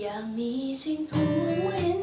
อยากมีสิ่งห่วงเว้น